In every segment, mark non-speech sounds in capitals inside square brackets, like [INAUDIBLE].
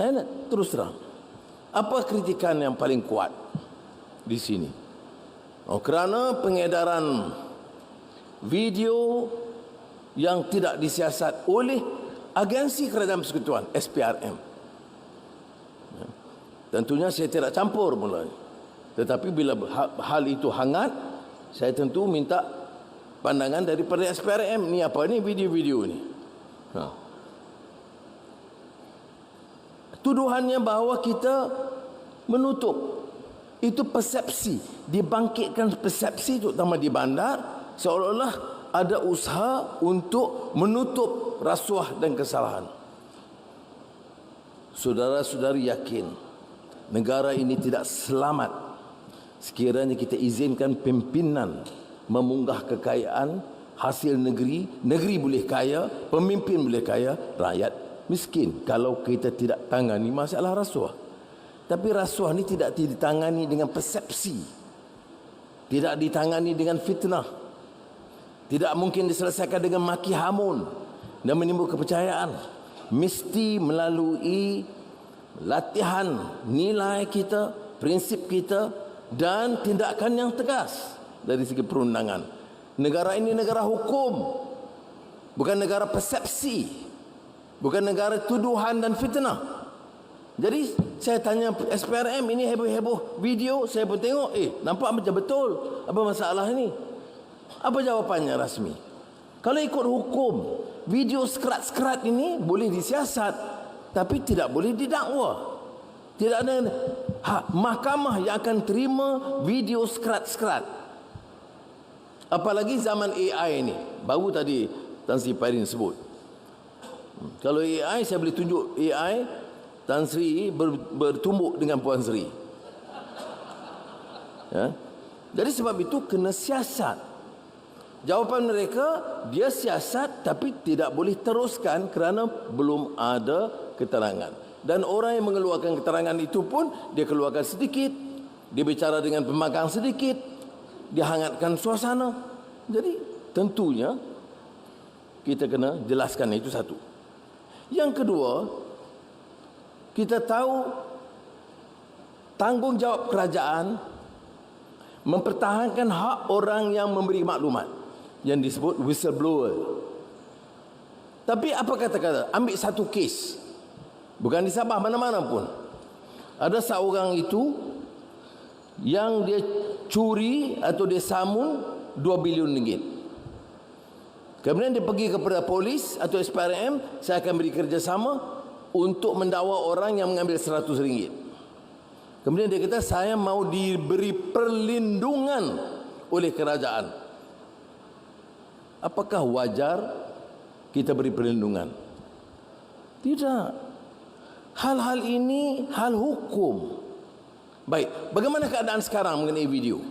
Saya nak terus terang. Apa kritikan yang paling kuat di sini? Oh, kerana pengedaran video yang tidak disiasat oleh agensi kerajaan persekutuan SPRM. Ya. Tentunya saya tidak campur mula. Tetapi bila ha- hal itu hangat, saya tentu minta pandangan daripada SPRM. Ni apa ni video-video ni? Ha. Tuduhannya bahawa kita menutup. Itu persepsi. Dibangkitkan persepsi terutama di bandar seolah-olah ada usaha untuk menutup rasuah dan kesalahan. Saudara-saudari yakin negara ini tidak selamat. Sekiranya kita izinkan pimpinan memunggah kekayaan hasil negeri negeri boleh kaya pemimpin boleh kaya rakyat miskin kalau kita tidak tangani masalah rasuah tapi rasuah ni tidak ditangani dengan persepsi. Tidak ditangani dengan fitnah. Tidak mungkin diselesaikan dengan maki hamun dan menimbul kepercayaan. Mesti melalui latihan nilai kita, prinsip kita dan tindakan yang tegas dari segi perundangan. Negara ini negara hukum. Bukan negara persepsi. Bukan negara tuduhan dan fitnah. Jadi saya tanya SPRM ini heboh-heboh video saya pun tengok eh nampak macam betul. Apa masalah ini apa jawapannya rasmi? Kalau ikut hukum video skrat-skrat ini boleh disiasat tapi tidak boleh didakwa. Tidak ada ha, mahkamah yang akan terima video skrat-skrat apalagi zaman AI ini baru tadi Tan Sri Pairin sebut kalau AI saya boleh tunjuk AI Tan Sri ber, bertumbuk dengan Puan Sri. Ya. Jadi sebab itu kena siasat. Jawapan mereka dia siasat tapi tidak boleh teruskan kerana belum ada keterangan. Dan orang yang mengeluarkan keterangan itu pun dia keluarkan sedikit, dia bicara dengan pemagang sedikit, dia hangatkan suasana. Jadi tentunya kita kena jelaskan itu satu. Yang kedua, kita tahu tanggungjawab kerajaan mempertahankan hak orang yang memberi maklumat yang disebut whistleblower. Tapi apa kata-kata? Ambil satu kes. Bukan di Sabah mana-mana pun. Ada seorang itu yang dia curi atau dia samun 2 bilion ringgit. Kemudian dia pergi kepada polis atau SPRM, saya akan beri kerjasama untuk mendakwa orang yang mengambil 100 ringgit. Kemudian dia kata saya mau diberi perlindungan oleh kerajaan. Apakah wajar kita beri perlindungan? Tidak. Hal-hal ini hal hukum. Baik, bagaimana keadaan sekarang mengenai video?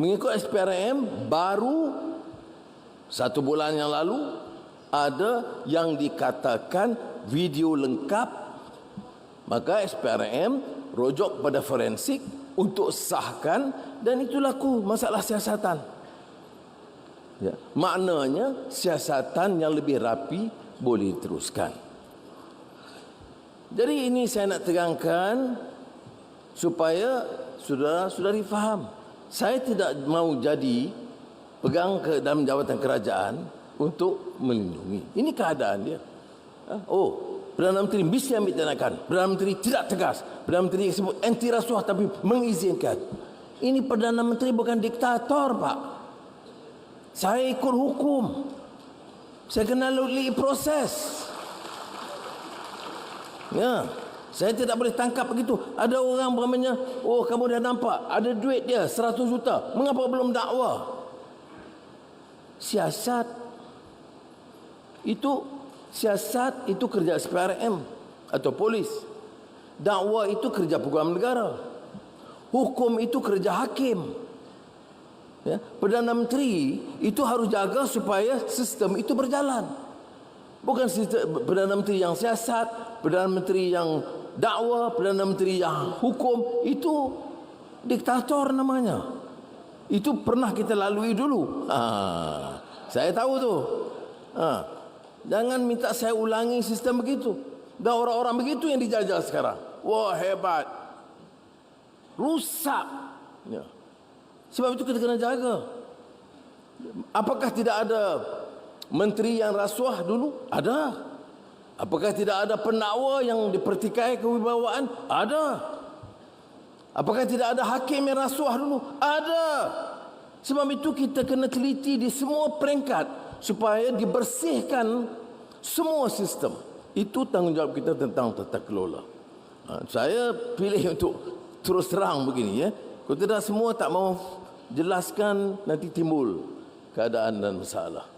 Mengikut SPRM baru satu bulan yang lalu ada yang dikatakan video lengkap. Maka SPRM rojok pada forensik untuk sahkan dan itu laku masalah siasatan. Ya. maknanya siasatan yang lebih rapi boleh diteruskan jadi ini saya nak terangkan supaya saudara-saudari faham. Saya tidak mau jadi pegang ke dalam jawatan kerajaan untuk melindungi. Ini keadaan dia. Ha? Oh, Perdana Menteri mesti ambil tindakan. Perdana Menteri tidak tegas. Perdana Menteri sebut anti rasuah tapi mengizinkan. Ini Perdana Menteri bukan diktator, Pak. Saya ikut hukum. Saya kena lalui proses. Ya. Saya tidak boleh tangkap begitu. Ada orang beramanya, oh kamu dah nampak, ada duit dia 100 juta. Mengapa belum dakwa? Siasat. Itu siasat itu kerja SPRM atau polis. Dakwah itu kerja program negara. Hukum itu kerja hakim. Ya perdana menteri itu harus jaga supaya sistem itu berjalan. Bukan sistem perdana menteri yang siasat perdana menteri yang dakwah perdana menteri yang hukum itu diktator namanya itu pernah kita lalui dulu. Ha, saya tahu tu. Ha, jangan minta saya ulangi sistem begitu. Dan orang-orang begitu yang dijajah sekarang. Wah hebat. Rusak. Ya. Sebab itu kita kena jaga. Apakah tidak ada menteri yang rasuah dulu? Ada. Apakah tidak ada pendakwa yang dipertikai kewibawaan? Ada. Apakah tidak ada hakim yang rasuah dulu? Ada. Sebab itu kita kena teliti di semua peringkat supaya dibersihkan semua sistem. Itu tanggungjawab kita tentang tata kelola. Ha, saya pilih [LAUGHS] untuk terus terang begini ya. Kalau tidak semua tak mau jelaskan nanti timbul keadaan dan masalah.